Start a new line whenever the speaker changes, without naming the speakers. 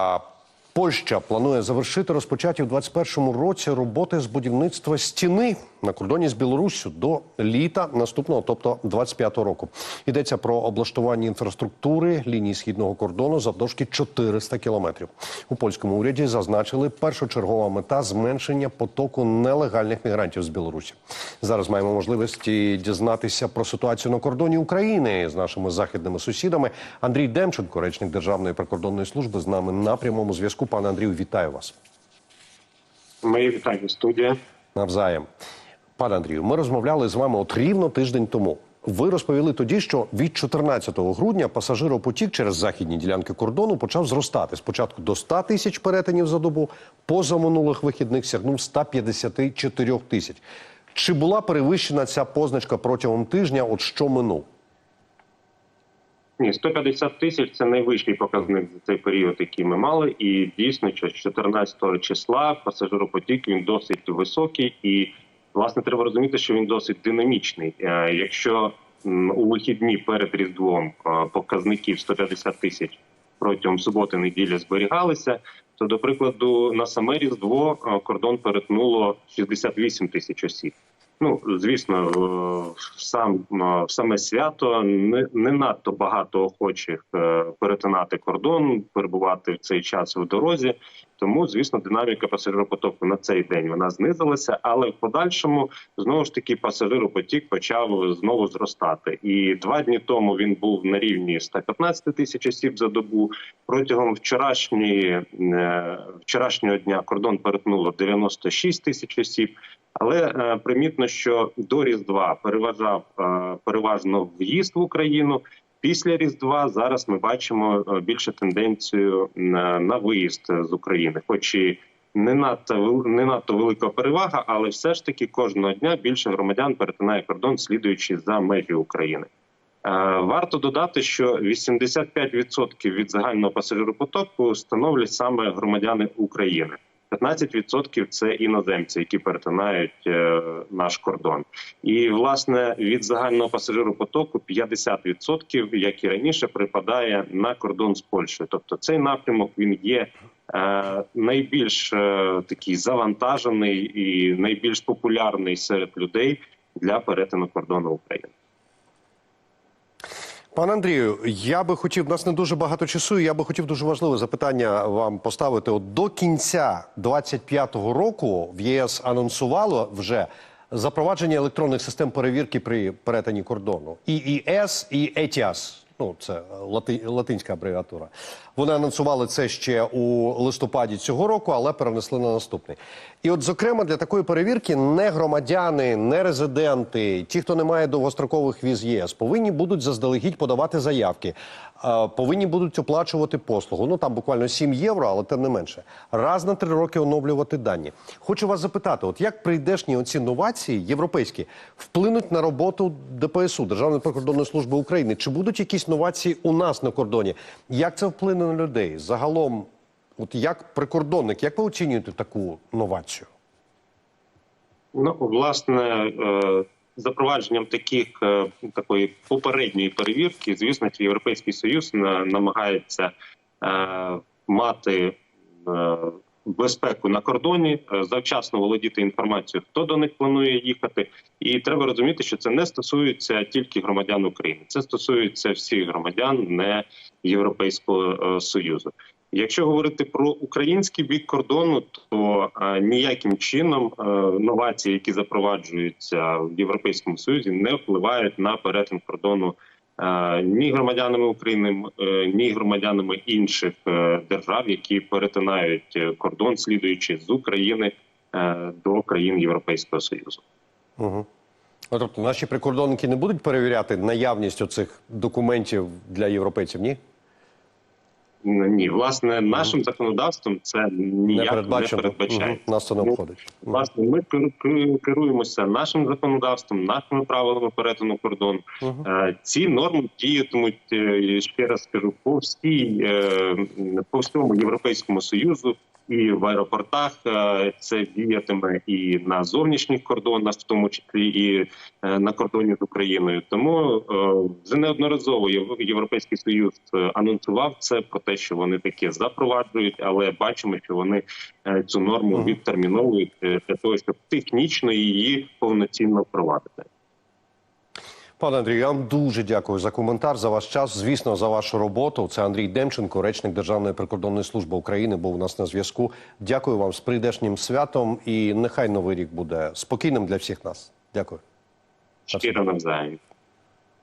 uh, Польща планує завершити розпочаті у 2021 році роботи з будівництва стіни на кордоні з Білоруссю до літа наступного, тобто 25-го року. Йдеться про облаштування інфраструктури лінії східного кордону завдовжки 400 кілометрів. У польському уряді зазначили першочергова мета зменшення потоку нелегальних мігрантів з Білорусі. Зараз маємо можливість дізнатися про ситуацію на кордоні України з нашими західними сусідами. Андрій Демченко, речник Державної прикордонної служби, з нами на прямому зв'язку. Пане Андрію, вітаю вас.
Мої вітання студія.
Навзаєм. Пане Андрію, ми розмовляли з вами от рівно тиждень тому. Ви розповіли тоді, що від 14 грудня пасажиропотік через західні ділянки кордону почав зростати. Спочатку до 100 тисяч перетинів за добу, поза минулих вихідних сягнув 154 тисяч. Чи була перевищена ця позначка протягом тижня? От що минув?
Ні, 150 тисяч це найвищий показник за цей період, який ми мали. І дійсно, що з 14 числа пасажиропотік він досить високий, і власне треба розуміти, що він досить динамічний. Е, Якщо у вихідні перед різдвом е, показників 150 тисяч протягом суботи неділі зберігалися, то до прикладу на саме різдво е, кордон перетнуло 68 тисяч осіб. Ну, звісно, е, сам е, саме свято не, не надто багато охочих е, перетинати кордон, перебувати в цей час в дорозі. Тому, звісно, динаміка пасажиропотоку на цей день вона знизилася, але в подальшому знову ж таки пасажиропотік почав знову зростати. І два дні тому він був на рівні 115 тисяч осіб за добу. Протягом вчорашньої вчорашнього дня кордон перетнуло 96 тисяч осіб. Але е, примітно, що до Різдва переважав е, переважно в'їзд в Україну. Після Різдва зараз ми бачимо е, більше тенденцію на, на виїзд з України, хоч і не надто не надто велика перевага, але все ж таки кожного дня більше громадян перетинає кордон, слідуючи за межі України. Варто додати, що 85% від загального пасажиропотоку становлять саме громадяни України. 15% – це іноземці, які перетинають е, наш кордон. І власне від загального пасажиропотоку 50%, як і раніше, припадає на кордон з Польщею. Тобто цей напрямок він є е, найбільш е, такий завантажений і найбільш популярний серед людей для перетину кордону України.
Пане Андрію, я би хотів, нас не дуже багато часу. Я би хотів дуже важливе запитання вам поставити. От до кінця 25-го року в ЄС анонсувало вже запровадження електронних систем перевірки при перетині кордону. ІІС і ЕТІАС. Ну, це лати, латинська абревіатура. Вони анонсували це ще у листопаді цього року, але перенесли на наступний. І от, зокрема, для такої перевірки не громадяни, не резиденти, ті, хто не має довгострокових віз ЄС, повинні будуть заздалегідь подавати заявки, е, повинні будуть оплачувати послугу. Ну там буквально 7 євро, але тим не менше. Раз на три роки оновлювати дані. Хочу вас запитати: от як прийдешні оці новації європейські вплинуть на роботу ДПСУ Державної прикордонної служби України? Чи будуть якісь новації у нас на кордоні? Як це вплине на людей? Загалом, от як прикордонник, як ви оцінюєте таку новацію?
Ну, власне, е, запровадженням таких е, такої попередньої перевірки, звісно, що Європейський Союз намагається е, мати безпеку на кордоні, е, завчасно володіти інформацією, хто до них планує їхати. І треба розуміти, що це не стосується тільки громадян України, це стосується всіх громадян не Європейського е, союзу. Якщо говорити про український бік кордону, то е, ніяким чином е, новації, які запроваджуються в Європейському Союзі, не впливають на перетин кордону ні громадянами України, е, ні громадянами інших е, держав, які перетинають е, кордон, слідуючи з України е, до країн Європейського Союзу.
Угу. Тобто наші прикордонники не будуть перевіряти наявність оцих документів для європейців, ні?
Ні, власне, нашим законодавством це
Не
ніяк не
передбачено.
передбачає.
Мгм. Нас це не
Ну,
обходить.
Власне, ми кер- кер- керуємося нашим законодавством, нашими правилами перетину кордону.
Мгм.
Е, Ці норми діятимуть е, ще раз скажу по всій е, по всьому європейському союзу і в аеропортах. Е, Це діятиме і на зовнішніх кордонах, в тому числі і е, на кордоні з Україною. Тому е, вже неодноразово Єв- Європейський Союз анонсував це про те, що вони таке запроваджують, але бачимо, що вони цю норму відтерміновують для того, щоб технічно її повноцінно впровадити.
Пане Андрію, я вам дуже дякую за коментар, за ваш час. Звісно, за вашу роботу. Це Андрій Демченко, речник Державної прикордонної служби України, був у нас на зв'язку. Дякую вам з прийдешнім святом і нехай новий рік буде спокійним для всіх нас. Дякую.
Щиро навзаєм.